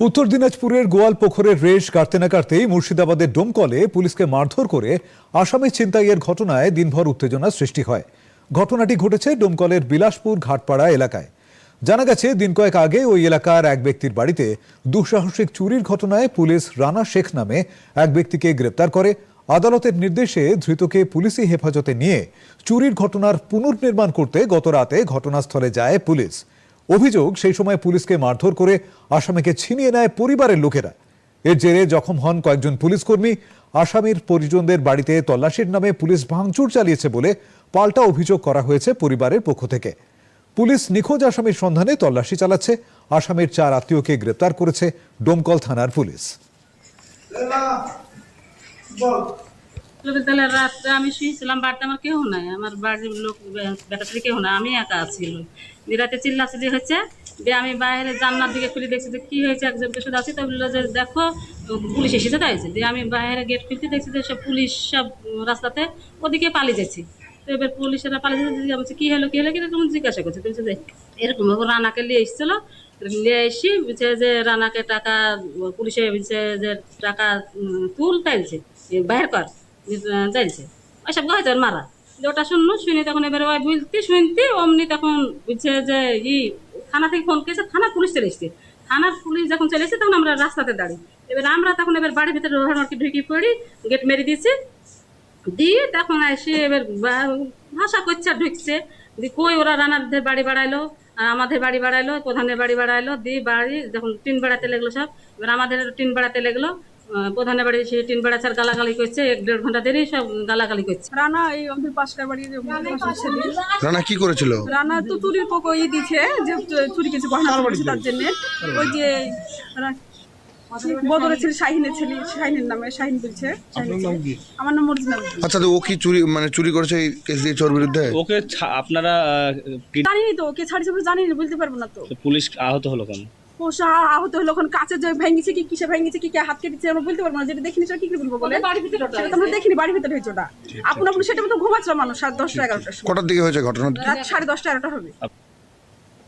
উত্তর দিনাজপুরের গোয়ালপোখরের রেশ কাটতে না কাটতেই মুর্শিদাবাদের ডোমকলে পুলিশকে মারধর করে আসামি ছিনতাইয়ের ঘটনায় দিনভর উত্তেজনা সৃষ্টি হয়। ঘটনাটি ঘটেছে ডোমকলের বিলাসপুর ঘাটপাড়া এলাকায়। জানা গেছে, দিন কয়েক আগে ওই এলাকার এক ব্যক্তির বাড়িতে দুঃসাহসিক চুরির ঘটনায় পুলিশ রানা শেখ নামে এক ব্যক্তিকে গ্রেপ্তার করে। আদালতের নির্দেশে ধৃতকে পুলিশি হেফাজতে নিয়ে চুরির ঘটনার পুনর্নির্মাণ করতে গত রাতে ঘটনাস্থলে যায় পুলিশ। অভিযোগ সেই সময় পুলিশকে মারধর করে আসামিকে ছিনিয়ে নেয় পরিবারের লোকেরা। এর জেরে জখম হন কয়েকজন পুলিশ কর্মী। আসামির পরিজনদের বাড়িতে তল্লাশির নামে পুলিশ ভাঙচুর চালিয়েছে বলে পাল্টা অভিযোগ করা হয়েছে পরিবারের পক্ষ থেকে। পুলিশ নিখোঁজ আসামির সন্ধানে তল্লাশি চালাচ্ছে। আসামির চার আত্মীয়কে গ্রেপ্তার করেছে ডোমকল থানার পুলিশ। তাহলে রাত্রে আমি শুয়েছিলাম বাড়িতে আমার কেউ নাই। আমার বাড়ির লোক বেটা কেউ নাই আমি একা ছিল রাতে চিল্লাচিল্লি হচ্ছে দিয়ে আমি বাইরে জানলার দিকে খুলে দেখছি যে কী হয়েছে একজনকে শুধু আছি তো বলল যে দেখো পুলিশ এসেছে তাই দিয়ে আমি বাইরে গেট খুলতে দেখছি যে সব পুলিশ সব রাস্তাতে ওদিকে পালিয়ে যাচ্ছে। তো এবার পুলিশেরা পালিয়ে যাচ্ছে বলছি, কী হলো কী হলো? কি তখন জিজ্ঞাসা করছে বলছে যে এরকম রানাকে নিয়ে এসেছিল নিয়ে এসে বলছে যে রানাকে টাকা পুলিশে বলছে যে টাকা তুল তাইলছে বাইর কর। যাইছে ওইসব ওর মারা। ওটা শুনলো, শুনে তখন এবারে ওই বুঝতে শুনতে অমনি তখন বুঝছে যে, ই, থানা থেকে ফোন করেছে থানা পুলিশ চলে এসছে। থানার পুলিশ যখন চলে এসেছে, তখন আমরা রাস্তাতে দাঁড়িয়ে। এবার আমরা তখন এবার বাড়ির ভিতরে রোহানকে ঢুকে পড়ি গেট মেরে দিয়েছি। দিয়ে তখন এসে এবার ভাষা আর ঢুকছে। দিয়ে কই ওরা রানারদের বাড়ি বাড়াইলো আমাদের বাড়ি বাড়াইলো, প্রধানের বাড়ি বাড়াইলো। দিয়ে বাড়ি যখন টিন বেড়াতে লাগল সব, এবার আমাদের টিন বেড়াতে লাগল। প্রধানের বাড়ি সে টিন বেড়াচার গালাগালি করছে এক দেড় ঘণ্টা দেরি সব গালাগালি করছে। রানা এই আমাদের পাশকার ছেলে রানা কি করেছিল? রানা তো চুরির পোক ই দিছে যে চুরি কিছু গহনা করেছে তার জন্য। ওই যে বদরের ছেলে শাহিনের ছেলে শাহিনের নামে শাহিন বলছে আমার নাম মর্জিনা আচ্ছা তো ও কি চুরি মানে চুরি করেছে এই কেস দিয়েছে ওর বিরুদ্ধে? ওকে ছা- আপনারা জানি তো কে ছাড়িয়েছে বলে জানি বলতে পারব না তো পুলিশ আহত হলো কেন? ও সা- আহত হলো ওখানে কাছে যে ভেঙেছে কি কিসে ভেঙেছে কি কে হাত কেটেছে আমরা বলতে পারব না। যেটা দেখিনি সেটা কি করে বলব বলে বাড়ির ভিতরে ওটা সেটা তো আমরা দেখিনি বাড়ির ভিতরে হয়েছে ওটা। আপন আপনি সেটা মতো ঘুমাচ্ছিল মানুষ সাত দশটা এগারোটার সময়। কটার দিকে হয়েছে ঘটনা? রাত সাড়ে দশটা এগারোটা হবে।